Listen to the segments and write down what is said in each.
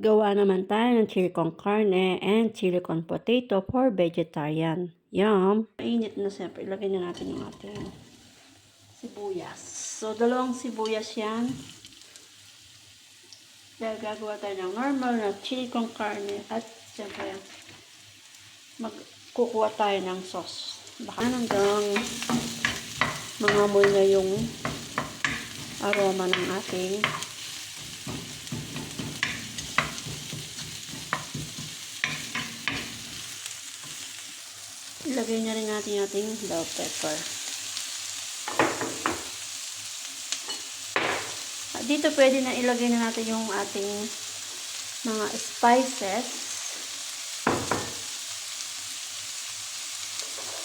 Gawa naman tayo ng chili con carne and chili con potato for vegetarian. Yum! Mainit na siyempre. Ilagay na natin yung ating sibuyas. So, dalawang sibuyas yan. Dahil gagawa tayo ng normal na chili con carne at siyempre magkukuha tayo ng sauce. Baka hanggang mangamoy na yung aroma ng ating ilagay na rin natin yung ating bell pepper. At dito pwede na ilagay na natin yung ating mga spices.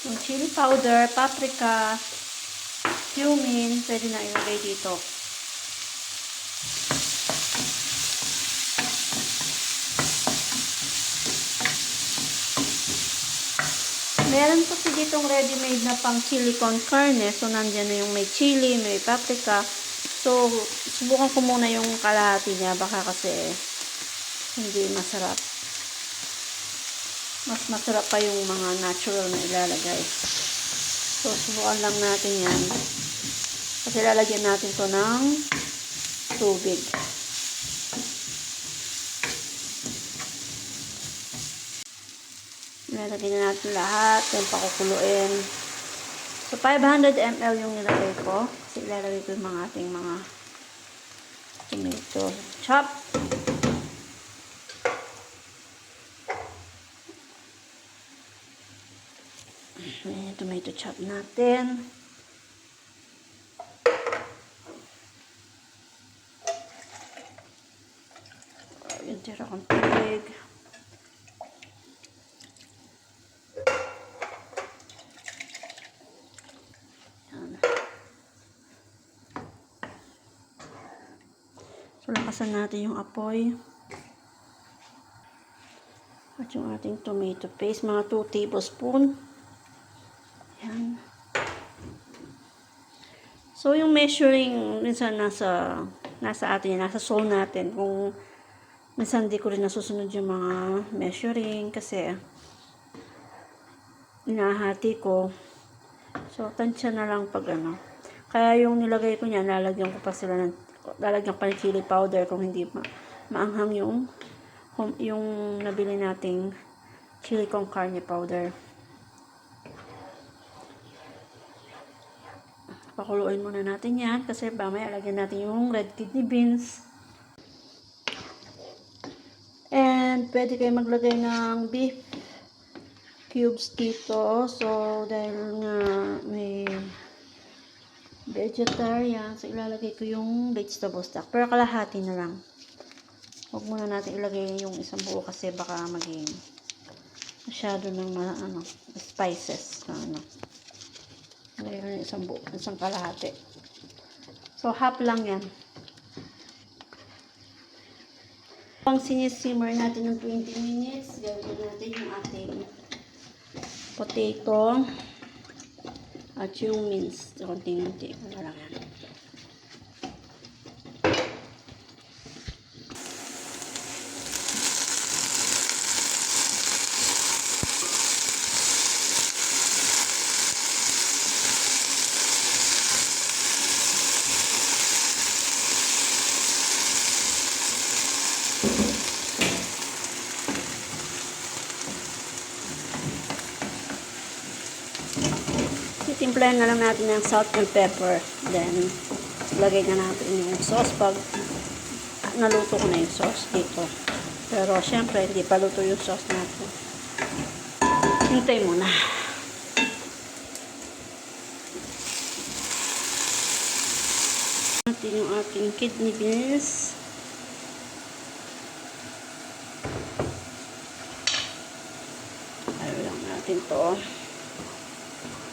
Yung chili powder, paprika, cumin, pwede na ilagay dito. Meron kasi ditong ready-made na pang chili con carne. So, nandyan na yung may chili, may paprika. So, subukan ko muna yung kalahati niya. Baka kasi hindi masarap. Mas masarap pa yung mga natural na ilalagay. So, subukan lang natin yan. Kasi lalagyan natin to ng tubig. Nilalagay na natin lahat. Yung pakukuluin. So, 500 ml yung nilagay ko. Kasi ilalagay ko yung mga ating mga tomato chop. Ayan yung tomato chop natin. Yung tira kong tubig. So, natin yung apoy. At yung ating tomato paste, mga 2 tablespoon. Yan. So, yung measuring, minsan nasa, nasa atin, nasa soul natin. Kung minsan di ko rin nasusunod yung mga measuring kasi inahati ko. So, tansya na lang pag ano. Kaya yung nilagay ko niya, lalagyan ko pa sila ng, lalagyan pa ng chili powder kung hindi ma maanghang yung, yung nabili nating chili con carne powder. Pakuluin muna natin yan kasi mamaya lagyan natin yung red kidney beans. And pwede kayo maglagay ng beef cubes dito. So, dahil nga may vegetarian, so ilalagay ko yung vegetable stock. Pero kalahati na lang. Huwag muna natin ilagay yung isang buo kasi baka maging masyado ng mga ano, spices na ano. Ilagay ko yung isang buo, isang kalahati. So, half lang yan. Pang sinisimmer natin ng 20 minutes, gawin natin yung ating potato at yung mince. Konting-unti ko lang yan. Titimplahan na lang natin ng salt and pepper. Then, lagay na natin yung sauce pag naluto ko na yung sauce dito. Pero, syempre, hindi pa luto yung sauce natin. Hintay muna. natin yung ating kidney beans. Ayaw lang natin to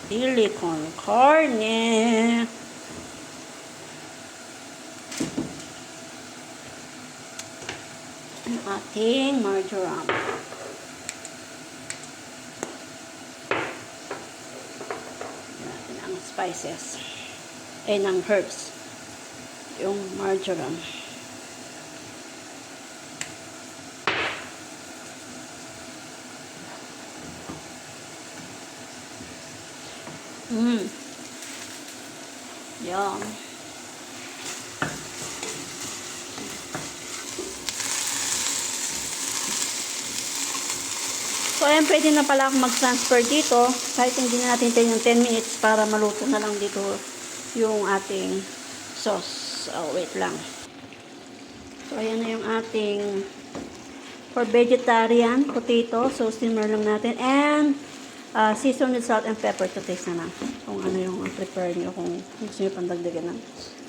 chili con carne. Ang ating marjoram. Ang spices. Eh, ng herbs. Yung marjoram. Mm. Yum. So, ayan, pwede na pala akong mag-transfer dito. Kahit hindi na natin tayo yung 10 minutes para maluto na lang dito yung ating sauce. Oh, wait lang. So, ayan na yung ating for vegetarian potato. So, simmer lang natin. And, uh, season with salt and pepper to taste na lang. Kung ano yung prepare nyo. Kung gusto nyo pandagdagan ng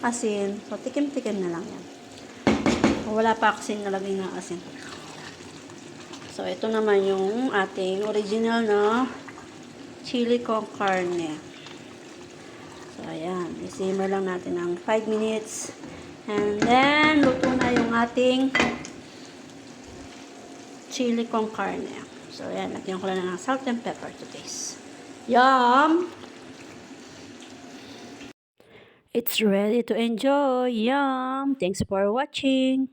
asin. So, tikim-tikim na lang yan. Wala pa kasi nalagay na asin. So, ito naman yung ating original na chili con carne. So, ayan. I-simmer lang natin ng 5 minutes. And then, luto na yung ating chili con carne. So, ayan. Lagyan ko lang ng salt and pepper to taste. Yum! It's ready to enjoy. Yum! Thanks for watching.